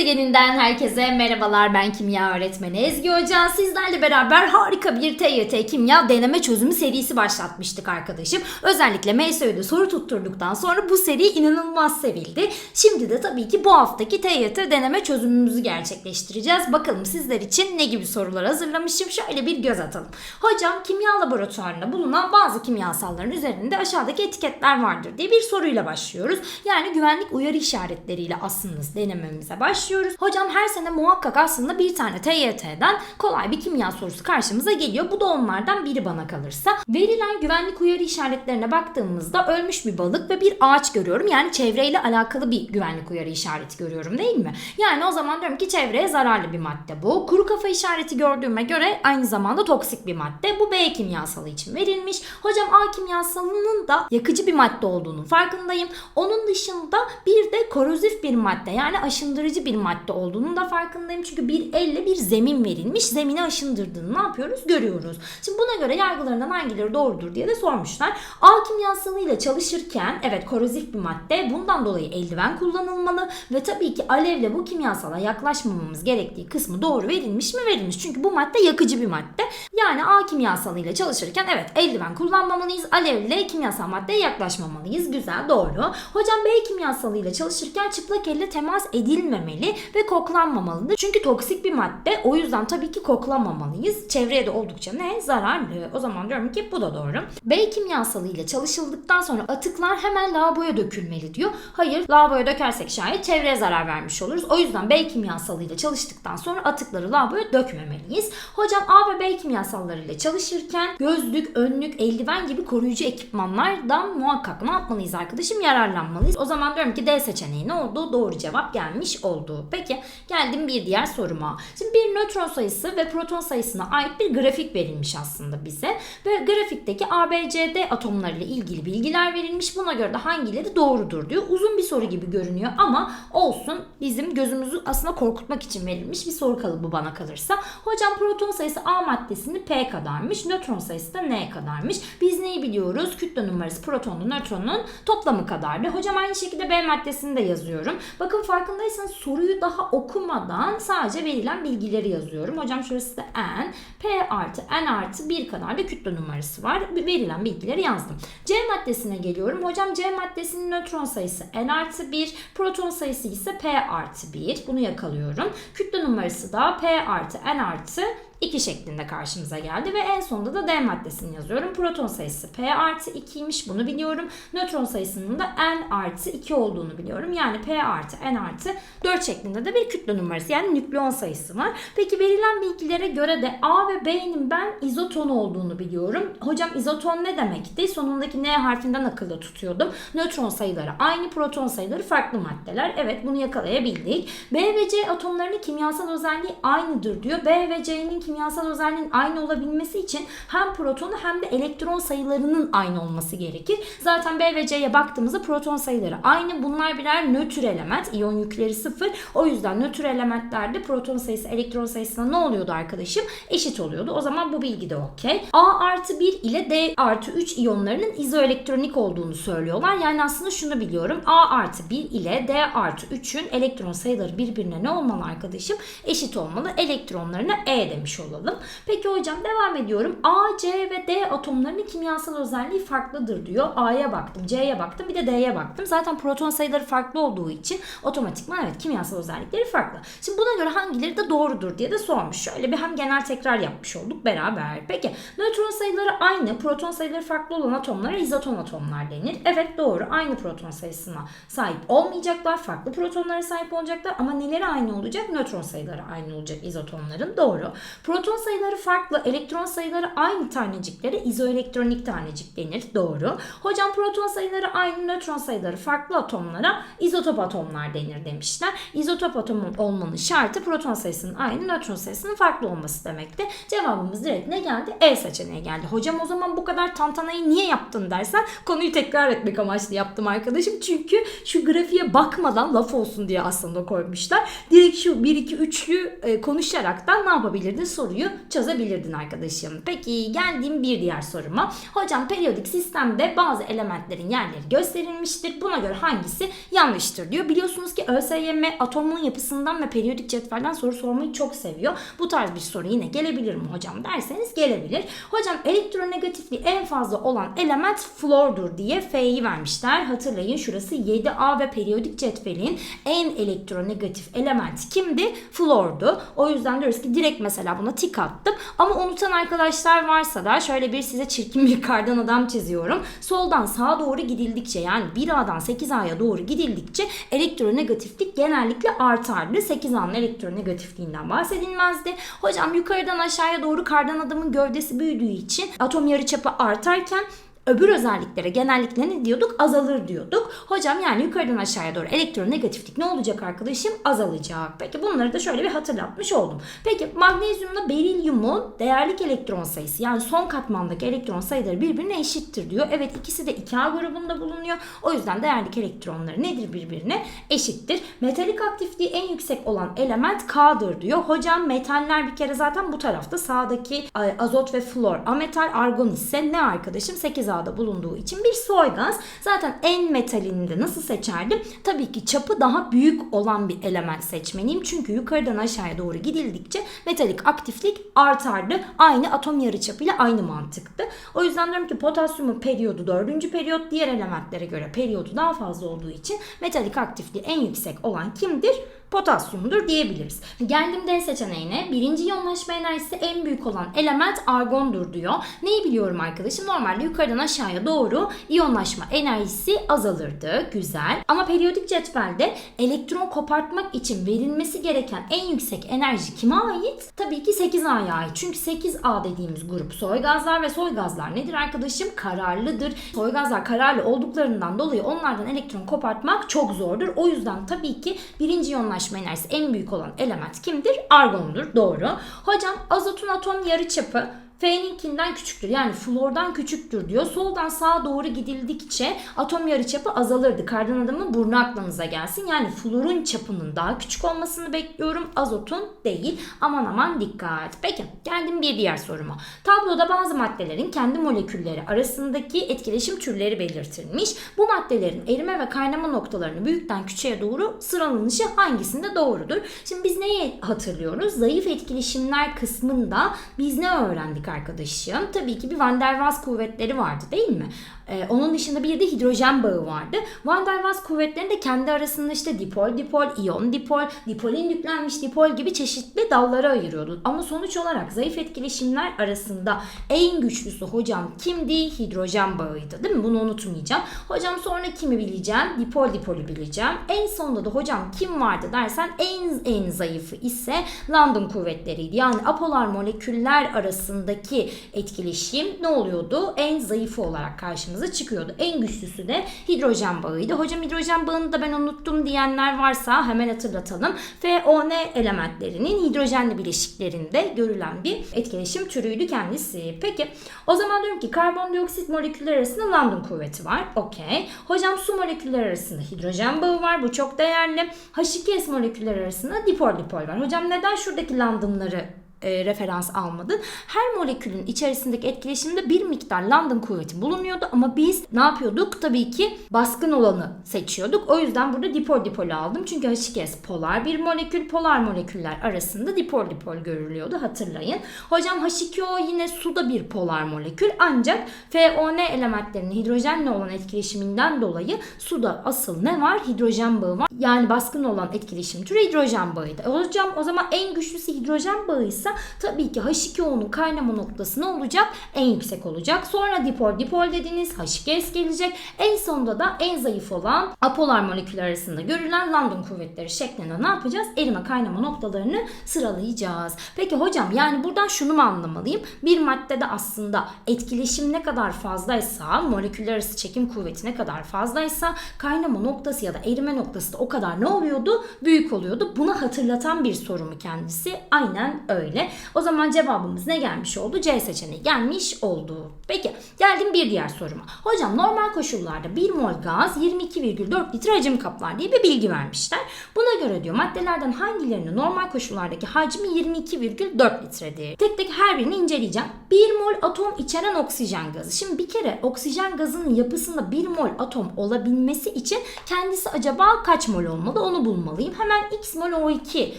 gezegeninden herkese merhabalar. Ben kimya öğretmeni Ezgi Hoca. Sizlerle beraber harika bir TYT kimya deneme çözümü serisi başlatmıştık arkadaşım. Özellikle MSÖ'de soru tutturduktan sonra bu seri inanılmaz sevildi. Şimdi de tabii ki bu haftaki TYT deneme çözümümüzü gerçekleştireceğiz. Bakalım sizler için ne gibi sorular hazırlamışım. Şöyle bir göz atalım. Hocam kimya laboratuvarında bulunan bazı kimyasalların üzerinde aşağıdaki etiketler vardır diye bir soruyla başlıyoruz. Yani güvenlik uyarı işaretleriyle aslında denememize başlıyoruz. Hocam her sene muhakkak aslında bir tane TYT'den kolay bir kimya sorusu karşımıza geliyor. Bu da onlardan biri bana kalırsa. Verilen güvenlik uyarı işaretlerine baktığımızda ölmüş bir balık ve bir ağaç görüyorum. Yani çevreyle alakalı bir güvenlik uyarı işareti görüyorum değil mi? Yani o zaman diyorum ki çevreye zararlı bir madde bu. Kuru kafa işareti gördüğüme göre aynı zamanda toksik bir madde. Bu B kimyasalı için verilmiş. Hocam A kimyasalının da yakıcı bir madde olduğunu farkındayım. Onun dışında bir de korozif bir madde yani aşındırıcı bir madde olduğunun da farkındayım. Çünkü bir elle bir zemin verilmiş. Zemine aşındırdığını ne yapıyoruz? Görüyoruz. Şimdi buna göre yargılarından hangileri doğrudur diye de sormuşlar. A kimyasalıyla çalışırken evet korozif bir madde. Bundan dolayı eldiven kullanılmalı ve tabii ki alevle bu kimyasala yaklaşmamamız gerektiği kısmı doğru verilmiş mi? Verilmiş. Çünkü bu madde yakıcı bir madde. Yani A kimyasalıyla çalışırken evet eldiven kullanmamalıyız. Alevle kimyasal maddeye yaklaşmamalıyız. Güzel doğru. Hocam B kimyasalıyla çalışırken çıplak elle temas edilmemeli ve koklanmamalıdır. Çünkü toksik bir madde. O yüzden tabii ki koklamamalıyız. Çevreye de oldukça ne? Zararlı. O zaman diyorum ki bu da doğru. B kimyasalıyla çalışıldıktan sonra atıklar hemen lavaboya dökülmeli diyor. Hayır lavaboya dökersek şayet çevreye zarar vermiş oluruz. O yüzden B kimyasalıyla çalıştıktan sonra atıkları lavaboya dökmemeliyiz. Hocam A ve B kimyasallarıyla çalışırken gözlük, önlük, eldiven gibi koruyucu ekipmanlardan muhakkak ne yapmalıyız arkadaşım? Yararlanmalıyız. O zaman diyorum ki D seçeneği ne oldu? Doğru cevap gelmiş oldu. Peki geldim bir diğer soruma. Şimdi bir nötron sayısı ve proton sayısına ait bir grafik verilmiş aslında bize. Ve grafikteki ABCD atomlarıyla ilgili bilgiler verilmiş. Buna göre de hangileri doğrudur diyor. Uzun bir soru gibi görünüyor ama olsun bizim gözümüzü aslında korkutmak için verilmiş bir soru kalıbı bana kalırsa. Hocam proton sayısı A maddesinde P kadarmış. Nötron sayısı da N kadarmış. Biz neyi biliyoruz? Kütle numarası protonla nötronun toplamı kadardı. Hocam aynı şekilde B maddesini de yazıyorum. Bakın farkındaysanız soruyu daha okumadan sadece verilen bilgileri yazıyorum. Hocam şurası da N. P artı N artı 1 kadar da kütle numarası var. Verilen bilgileri yazdım. C maddesine geliyorum. Hocam C maddesinin nötron sayısı N artı 1. Proton sayısı ise P artı 1. Bunu yakalıyorum. Kütle numarası da P artı N artı 2 şeklinde karşımıza geldi ve en sonunda da D maddesini yazıyorum. Proton sayısı P artı 2'ymiş bunu biliyorum. Nötron sayısının da N artı 2 olduğunu biliyorum. Yani P artı N artı 4 şeklinde de bir kütle numarası yani nükleon sayısı var. Peki verilen bilgilere göre de A ve B'nin ben izoton olduğunu biliyorum. Hocam izoton ne demekti? Sonundaki N harfinden akılda tutuyordum. Nötron sayıları aynı, proton sayıları farklı maddeler. Evet bunu yakalayabildik. B ve C atomlarının kimyasal özelliği aynıdır diyor. B ve C'nin kimyasal özelliğin aynı olabilmesi için hem protonu hem de elektron sayılarının aynı olması gerekir. Zaten B ve C'ye baktığımızda proton sayıları aynı. Bunlar birer nötr element. İyon yükleri sıfır. O yüzden nötr elementlerde proton sayısı elektron sayısına ne oluyordu arkadaşım? Eşit oluyordu. O zaman bu bilgi de okey. A artı 1 ile D artı 3 iyonlarının izoelektronik olduğunu söylüyorlar. Yani aslında şunu biliyorum. A artı 1 ile D artı 3'ün elektron sayıları birbirine ne olmalı arkadaşım? Eşit olmalı. Elektronlarına E demiş olalım. Peki hocam devam ediyorum. A, C ve D atomlarının kimyasal özelliği farklıdır diyor. A'ya baktım, C'ye baktım, bir de D'ye baktım. Zaten proton sayıları farklı olduğu için otomatikman evet kimyasal özellikleri farklı. Şimdi buna göre hangileri de doğrudur diye de sormuş. Şöyle bir hem genel tekrar yapmış olduk beraber. Peki nötron sayıları aynı, proton sayıları farklı olan atomlara izoton atomlar denir. Evet doğru. Aynı proton sayısına sahip olmayacaklar. Farklı protonlara sahip olacaklar ama neleri aynı olacak? Nötron sayıları aynı olacak izotonların. Doğru. Proton sayıları farklı, elektron sayıları aynı taneciklere izoelektronik tanecik denir. Doğru. Hocam proton sayıları aynı, nötron sayıları farklı atomlara izotop atomlar denir demişler. İzotop atomu olmanın şartı proton sayısının aynı, nötron sayısının farklı olması demekti. Cevabımız direkt ne geldi? E seçeneği geldi. Hocam o zaman bu kadar tantanayı niye yaptın dersen konuyu tekrar etmek amaçlı yaptım arkadaşım. Çünkü şu grafiğe bakmadan laf olsun diye aslında koymuşlar. Direkt şu 1 2 3'lü konuşaraktan ne yapabilirdin? Soruyu çözebilirdin arkadaşım. Peki geldiğim bir diğer soruma. Hocam periyodik sistemde bazı elementlerin yerleri gösterilmiştir. Buna göre hangisi yanlıştır diyor. Biliyorsunuz ki ÖSYM atomun yapısından ve periyodik cetvelden soru sormayı çok seviyor. Bu tarz bir soru yine gelebilir mi hocam derseniz gelebilir. Hocam elektronegatifliği en fazla olan element flordur diye F'yi vermişler. Hatırlayın şurası 7A ve periyodik cetvelin en elektronegatif elementi kimdi? Flordu. O yüzden diyoruz ki direkt mesela buna tik attım. Ama unutan arkadaşlar varsa da şöyle bir size çirkin bir kardan adam çiziyorum. Soldan sağa doğru gidildikçe yani 1A'dan 8A'ya doğru gidildikçe elektronegatiflik genellikle artardı. 8A'nın elektronegatifliğinden bahsedilmezdi. Hocam yukarıdan aşağıya doğru kardan adamın gövdesi büyüdüğü için atom yarıçapı artarken öbür özelliklere genellikle ne diyorduk? Azalır diyorduk. Hocam yani yukarıdan aşağıya doğru elektronegatiflik ne olacak arkadaşım? Azalacak. Peki bunları da şöyle bir hatırlatmış oldum. Peki magnezyumla berilyumun değerlik elektron sayısı yani son katmandaki elektron sayıları birbirine eşittir diyor. Evet ikisi de 2A grubunda bulunuyor. O yüzden değerlik elektronları nedir birbirine? Eşittir. Metalik aktifliği en yüksek olan element K'dır diyor. Hocam metaller bir kere zaten bu tarafta sağdaki e, azot ve flor. Ametal argon ise ne arkadaşım? 8A'da bulunduğu için bir soy gaz. Zaten en metalini de nasıl seçerdim? Tabii ki çapı daha büyük olan bir element seçmeliyim. Çünkü yukarıdan aşağıya doğru gidildikçe metalik aktiflik artardı. Aynı atom yarıçapıyla aynı mantıktı. O yüzden diyorum ki potasyumun periyodu dördüncü periyot diğer elementlere göre periyodu daha fazla olduğu için metalik aktifliği en yüksek olan kimdir? Potasyumdur diyebiliriz. Geldim D seçeneğine. Birinci yoğunlaşma enerjisi en büyük olan element argondur diyor. Neyi biliyorum arkadaşım? Normalde yukarıdan aşağıya doğru iyonlaşma enerjisi azalırdı. Güzel. Ama periyodik cetvelde elektron kopartmak için verilmesi gereken en yüksek enerji kime ait? Tabii ki 8A'ya ait. Çünkü 8A dediğimiz grup soy gazlar ve soy gazlar nedir arkadaşım? Kararlıdır. Soy gazlar kararlı olduklarından dolayı onlardan elektron kopartmak çok zordur. O yüzden tabii ki birinci yoğunlaşma yoğunlaşma enerjisi en büyük olan element kimdir? Argondur. Doğru. Hocam azotun atom yarıçapı F'ninkinden küçüktür. Yani flordan küçüktür diyor. Soldan sağa doğru gidildikçe atom yarıçapı azalırdı. Kardan adamın burnu aklınıza gelsin. Yani florun çapının daha küçük olmasını bekliyorum. Azotun değil. Aman aman dikkat. Peki geldim bir diğer soruma. Tabloda bazı maddelerin kendi molekülleri arasındaki etkileşim türleri belirtilmiş. Bu maddelerin erime ve kaynama noktalarını büyükten küçüğe doğru sıralanışı hangisinde doğrudur? Şimdi biz neyi hatırlıyoruz? Zayıf etkileşimler kısmında biz ne öğrendik arkadaşım. Tabii ki bir Van der Waals kuvvetleri vardı değil mi? Ee, onun dışında bir de hidrojen bağı vardı. Van der Waals kuvvetlerinin de kendi arasında işte dipol dipol, iyon dipol, dipolin yüklenmiş dipol gibi çeşitli dallara ayırıyordu. Ama sonuç olarak zayıf etkileşimler arasında en güçlüsü hocam kimdi? Hidrojen bağıydı değil mi? Bunu unutmayacağım. Hocam sonra kimi bileceğim? Dipol dipolü bileceğim. En sonunda da hocam kim vardı dersen en en zayıfı ise London kuvvetleriydi. Yani apolar moleküller arasındaki etkileşim ne oluyordu? En zayıfı olarak karşımıza çıkıyordu. En güçlüsü de hidrojen bağıydı. Hocam hidrojen bağını da ben unuttum diyenler varsa hemen hatırlatalım. FON elementlerinin hidrojenli bileşiklerinde görülen bir etkileşim türüydü kendisi. Peki o zaman diyorum ki karbondioksit moleküller arasında London kuvveti var. Okey. Hocam su moleküller arasında hidrojen bağı var. Bu çok değerli. H2S moleküller arasında dipol dipol var. Hocam neden şuradaki London'ları e, referans almadın. Her molekülün içerisindeki etkileşimde bir miktar London kuvveti bulunuyordu ama biz ne yapıyorduk? Tabii ki baskın olanı seçiyorduk. O yüzden burada dipol dipolü aldım. Çünkü H2S polar bir molekül. Polar moleküller arasında dipol dipol görülüyordu. Hatırlayın. Hocam H2O yine suda bir polar molekül. Ancak FON elementlerinin hidrojenle olan etkileşiminden dolayı suda asıl ne var? Hidrojen bağı var. Yani baskın olan etkileşim türü hidrojen bağıydı. Hocam o zaman en güçlüsü hidrojen bağıysa tabii ki H2O'nun kaynama noktası ne olacak? En yüksek olacak. Sonra dipol dipol dediniz. H2S gelecek. En sonunda da en zayıf olan apolar moleküller arasında görülen London kuvvetleri şeklinde ne yapacağız? Erime kaynama noktalarını sıralayacağız. Peki hocam yani buradan şunu mu anlamalıyım? Bir maddede aslında etkileşim ne kadar fazlaysa, moleküller arası çekim kuvveti ne kadar fazlaysa kaynama noktası ya da erime noktası da o kadar ne oluyordu? Büyük oluyordu. Bunu hatırlatan bir soru mu kendisi? Aynen öyle. Geldi. O zaman cevabımız ne gelmiş oldu? C seçeneği gelmiş oldu. Peki geldim bir diğer soruma. Hocam normal koşullarda 1 mol gaz 22,4 litre hacim kaplar diye bir bilgi vermişler. Buna göre diyor maddelerden hangilerinin normal koşullardaki hacmi 22,4 litredir. Tek tek her birini inceleyeceğim. 1 mol atom içeren oksijen gazı. Şimdi bir kere oksijen gazının yapısında 1 mol atom olabilmesi için kendisi acaba kaç mol olmalı onu bulmalıyım. Hemen x mol O2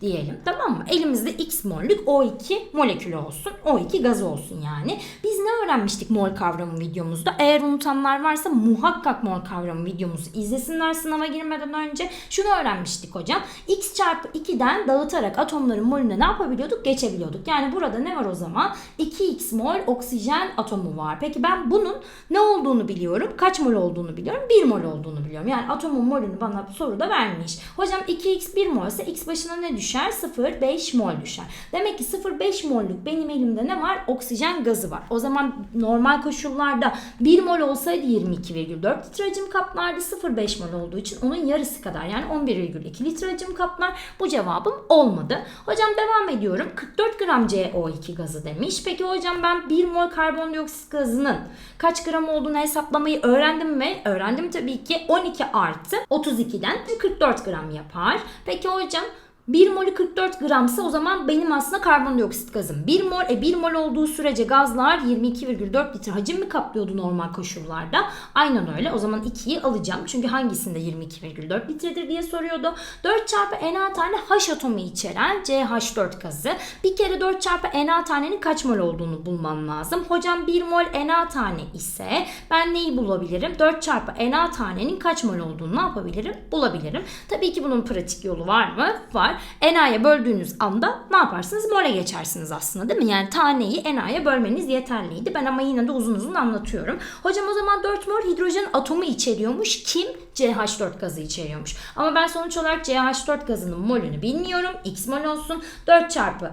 diyelim tamam mı? Elimizde x mollük O2 molekülü olsun. O2 gazı olsun yani. Biz ne öğrenmiştik mol kavramı videomuzda? Eğer unutanlar varsa muhakkak mol kavramı videomuzu izlesinler sınava girmeden önce. Şunu öğrenmiştik hocam. x çarpı 2'den dağıtarak atomların molüne ne yapabiliyorduk? Geçebiliyorduk. Yani burada ne var o zaman? 2x mol oksijen atomu var. Peki ben bunun ne olduğunu biliyorum. Kaç mol olduğunu biliyorum. 1 mol olduğunu biliyorum. Yani atomun molünü bana soruda vermiş. Hocam 2x 1 mol ise x başına ne düşer? 0,5 mol düşer. Demek 0,5 mollük benim elimde ne var? Oksijen gazı var. O zaman normal koşullarda 1 mol olsaydı 22,4 litre hacim kaplardı. 0,5 mol olduğu için onun yarısı kadar yani 11,2 litre hacim kaplar. Bu cevabım olmadı. Hocam devam ediyorum. 44 gram CO2 gazı demiş. Peki hocam ben 1 mol karbondioksit gazının kaç gram olduğunu hesaplamayı öğrendim mi? Öğrendim tabii ki. 12 artı 32'den 44 gram yapar. Peki hocam 1 molü 44 gramsa o zaman benim aslında karbondioksit gazım 1 mol. E 1 mol olduğu sürece gazlar 22,4 litre hacim mi kaplıyordu normal koşullarda? Aynen öyle. O zaman 2'yi alacağım. Çünkü hangisinde 22,4 litredir diye soruyordu. 4 çarpı Na tane H atomu içeren CH4 gazı. Bir kere 4 çarpı Na tanenin kaç mol olduğunu bulmam lazım. Hocam 1 mol Na tane ise ben neyi bulabilirim? 4 çarpı Na tanenin kaç mol olduğunu ne yapabilirim? Bulabilirim. Tabii ki bunun pratik yolu var mı? Var. Na'ya böldüğünüz anda ne yaparsınız? Mole geçersiniz aslında değil mi? Yani taneyi Na'ya bölmeniz yeterliydi. Ben ama yine de uzun uzun anlatıyorum. Hocam o zaman 4 mol hidrojen atomu içeriyormuş. Kim? CH4 gazı içeriyormuş. Ama ben sonuç olarak CH4 gazının molünü bilmiyorum. X mol olsun. 4 çarpı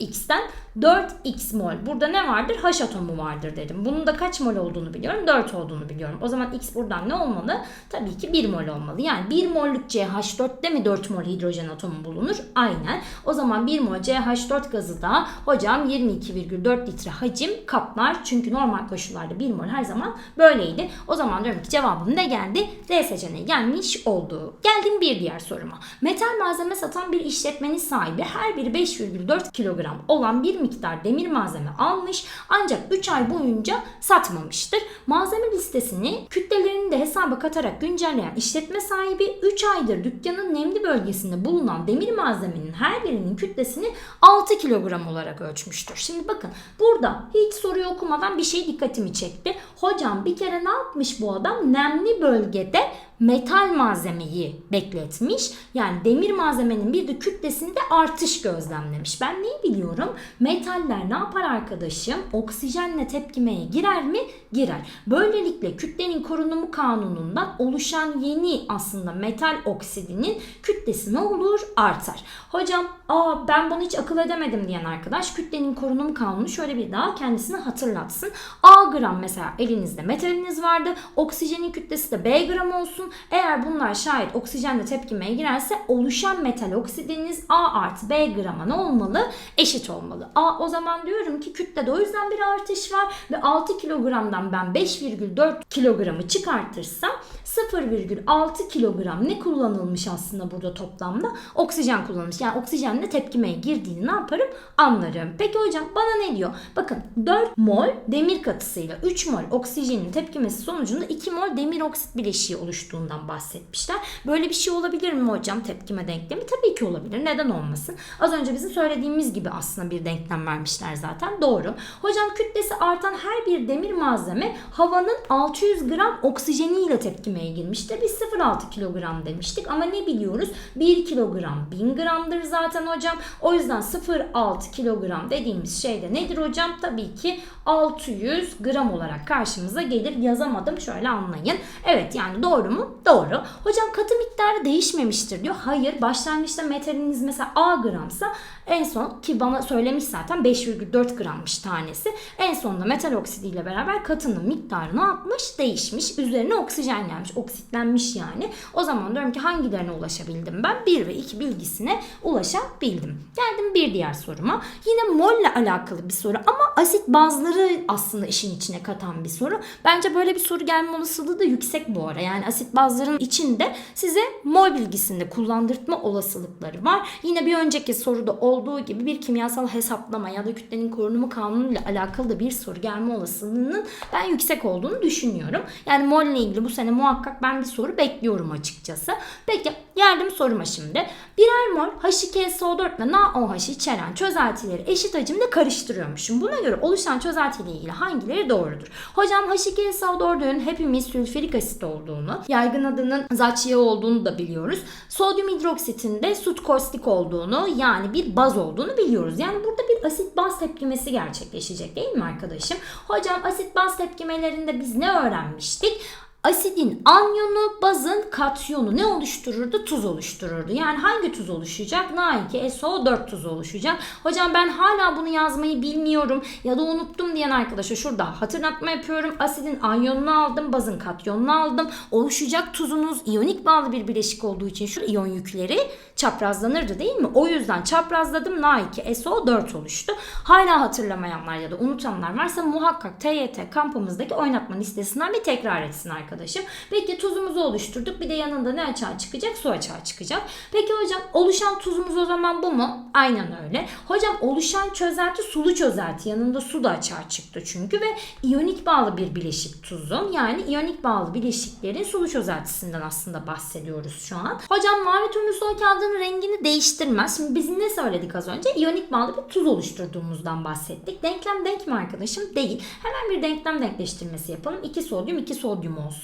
X'ten 4x mol. Burada ne vardır? H atomu vardır dedim. Bunun da kaç mol olduğunu biliyorum. 4 olduğunu biliyorum. O zaman X buradan ne olmalı? Tabii ki 1 mol olmalı. Yani 1 mollük CH4'te mi 4 mol hidrojen atomu bulunur? Aynen. O zaman 1 mol CH4 gazı da hocam 22,4 litre hacim kaplar. Çünkü normal koşullarda 1 mol her zaman böyleydi. O zaman diyorum ki cevabım ne geldi? D seçeneği gelmiş oldu. Geldim bir diğer soruma. Metal malzeme satan bir işletmenin sahibi her biri 5,4 kilogram olan bir miktar demir malzeme almış ancak 3 ay boyunca satmamıştır. Malzeme listesini kütlelerini de hesaba katarak güncelleyen işletme sahibi 3 aydır dükkanın nemli bölgesinde bulunan demir malzemenin her birinin kütlesini 6 kilogram olarak ölçmüştür. Şimdi bakın burada hiç soruyu okumadan bir şey dikkatimi çekti. Hocam bir kere ne yapmış bu adam? Nemli bölgede metal malzemeyi bekletmiş. Yani demir malzemenin bir de kütlesinde artış gözlemlemiş. Ben neyi biliyorum? Metaller ne yapar arkadaşım? Oksijenle tepkimeye girer mi? Girer. Böylelikle kütlenin korunumu kanunundan oluşan yeni aslında metal oksidinin kütlesi ne olur? Artar. Hocam aa ben bunu hiç akıl edemedim diyen arkadaş kütlenin korunumu kanunu şöyle bir daha kendisine hatırlatsın. A gram mesela elinizde metaliniz vardı. Oksijenin kütlesi de B gram olsun. Eğer bunlar şayet oksijenle tepkimeye girerse oluşan metal oksidiniz A artı B grama ne olmalı? Eşit olmalı. A o zaman diyorum ki kütlede o yüzden bir artış var ve 6 kilogramdan ben 5,4 kilogramı çıkartırsam 0,6 kilogram ne kullanılmış aslında burada toplamda? Oksijen kullanılmış. Yani oksijenle tepkimeye girdiğini ne yaparım? Anlarım. Peki hocam bana ne diyor? Bakın 4 mol demir katısıyla 3 mol oksijenin tepkimesi sonucunda 2 mol demir oksit bileşiği oluştuğundan bahsetmişler. Böyle bir şey olabilir mi hocam tepkime denklemi? Tabii ki olabilir. Neden olmasın? Az önce bizim söylediğimiz gibi aslında bir denklem vermişler zaten. Doğru. Hocam kütlesi artan her bir demir malzeme havanın 600 gram oksijeniyle tepkimeye girmiştir. Biz 0,6 kilogram demiştik ama ne biliyoruz? 1 kilogram 1000 gramdır zaten hocam. O yüzden 0,6 kilogram dediğimiz şey de nedir hocam? Tabii ki 600 gram olarak karşımıza gelir. Yazamadım şöyle anlayın. Evet yani doğru mu? Doğru. Hocam katı miktarı değişmemiştir diyor. Hayır. Başlangıçta metaliniz mesela A gramsa en son ki bana söylemiş zaten 5,4 grammış tanesi. En sonunda metal oksidiyle beraber katının miktarı ne yapmış? Değişmiş. Üzerine oksijen gelmiş. Oksitlenmiş yani. O zaman diyorum ki hangilerine ulaşabildim ben? 1 ve 2 bilgisine ulaşabildim. Geldim bir diğer soruma. Yine molle alakalı bir soru ama asit bazları aslında işin içine katan bir soru. Bence böyle bir soru gelme olasılığı da yüksek bu ara. Yani asit bazların içinde size mol bilgisinde kullandırtma olasılıkları var. Yine bir önceki soruda olduğu gibi bir kimyasal hesaplama ya da kütlenin korunumu kanunu ile alakalı da bir soru gelme olasılığının ben yüksek olduğunu düşünüyorum. Yani mol ile ilgili bu sene muhakkak ben bir soru bekliyorum açıkçası. Peki geldim soruma şimdi. Birer mol H2SO4 ve NaOH içeren çözeltileri eşit hacimde karıştırıyormuşum. Buna göre oluşan çözelti ile ilgili hangileri doğrudur? Hocam H2SO4'ün hepimiz sülfürik asit olduğunu, yaygın adının zaç yağı olduğunu da biliyoruz. Sodyum hidroksitin de sut kostik olduğunu yani bir baz olduğunu biliyoruz. Yani burada bir asit baz tepkimesi gerçekleşecek değil mi arkadaşım? Hocam asit baz tepkimelerinde biz ne öğrenmiştik? Asidin anyonu, bazın katyonu ne oluştururdu? Tuz oluştururdu. Yani hangi tuz oluşacak? Na2SO4 tuzu oluşacak. Hocam ben hala bunu yazmayı bilmiyorum ya da unuttum diyen arkadaşa şurada hatırlatma yapıyorum. Asidin anyonunu aldım, bazın katyonunu aldım. Oluşacak tuzunuz iyonik bağlı bir bileşik olduğu için şu iyon yükleri çaprazlanırdı değil mi? O yüzden çaprazladım Na2SO4 oluştu. Hala hatırlamayanlar ya da unutanlar varsa muhakkak TYT kampımızdaki oynatma listesinden bir tekrar etsin arkadaşım. Peki tuzumuzu oluşturduk. Bir de yanında ne açığa çıkacak? Su açığa çıkacak. Peki hocam oluşan tuzumuz o zaman bu mu? Aynen öyle. Hocam oluşan çözelti sulu çözelti. Yanında su da açığa çıktı çünkü ve iyonik bağlı bir bileşik tuzum. Yani iyonik bağlı bileşiklerin sulu çözeltisinden aslında bahsediyoruz şu an. Hocam mavi turnusol kağıdının rengini değiştirmez. Şimdi biz ne söyledik az önce? İyonik bağlı bir tuz oluşturduğumuzdan bahsettik. Denklem denk mi arkadaşım? Değil. Hemen bir denklem denkleştirmesi yapalım. 2 sodyum 2 sodyum olsun.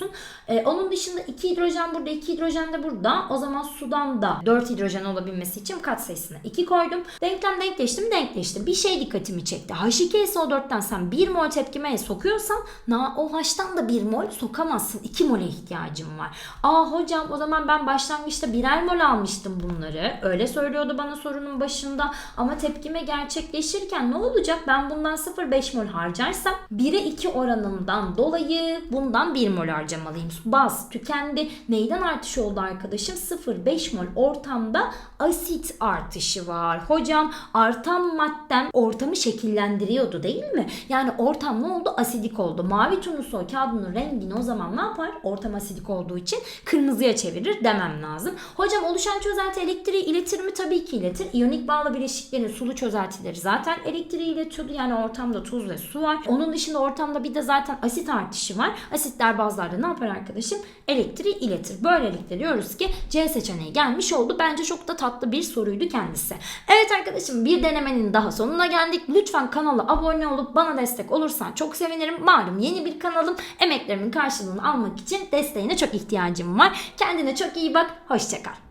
Ee, onun dışında 2 hidrojen burada 2 hidrojen de burada. O zaman sudan da 4 hidrojen olabilmesi için katsayısına 2 koydum. Denklem denkleştim denkleştim. Bir şey dikkatimi çekti. H2SO4'ten sen 1 mol tepkimeye sokuyorsan NaOH'tan da 1 mol sokamazsın. 2 mole ihtiyacım var. Aa hocam o zaman ben başlangıçta birer mol almıştım bunları. Öyle söylüyordu bana sorunun başında. Ama tepkime gerçekleşirken ne olacak? Ben bundan 0,5 mol harcarsam 1'e 2 oranından dolayı bundan 1 mol harcamalıyım. Baz tükendi. Neyden artış oldu arkadaşım? 0,5 mol ortamda asit artışı var. Hocam artan maddem ortamı şekillendiriyordu değil mi? Yani ortam ne oldu? Asidik oldu. Mavi turnusol kağıdının rengini o zaman ne yapar? Ortam asidik olduğu için kırmızıya çevirir demem lazım. Hocam oluşan çözelti elektriği iletir mi? Tabii ki iletir. İyonik bağlı bileşiklerin sulu çözeltileri zaten elektriği iletiyordu. Yani ortamda tuz ve su var. Onun dışında ortamda bir de zaten asit artışı var. Asitler bazılarda ne yapar arkadaşım? Elektriği iletir. Böylelikle diyoruz ki C seçeneği gelmiş oldu. Bence çok da tatlı bir soruydu kendisi. Evet arkadaşım bir denemenin daha sonuna geldik. Lütfen kanala abone olup bana destek olursan çok sevinirim. Malum yeni bir kanalım. Emeklerimin karşılığını almak için desteğine çok ihtiyacım var. Kendine çok iyi bak. Hoşçakal.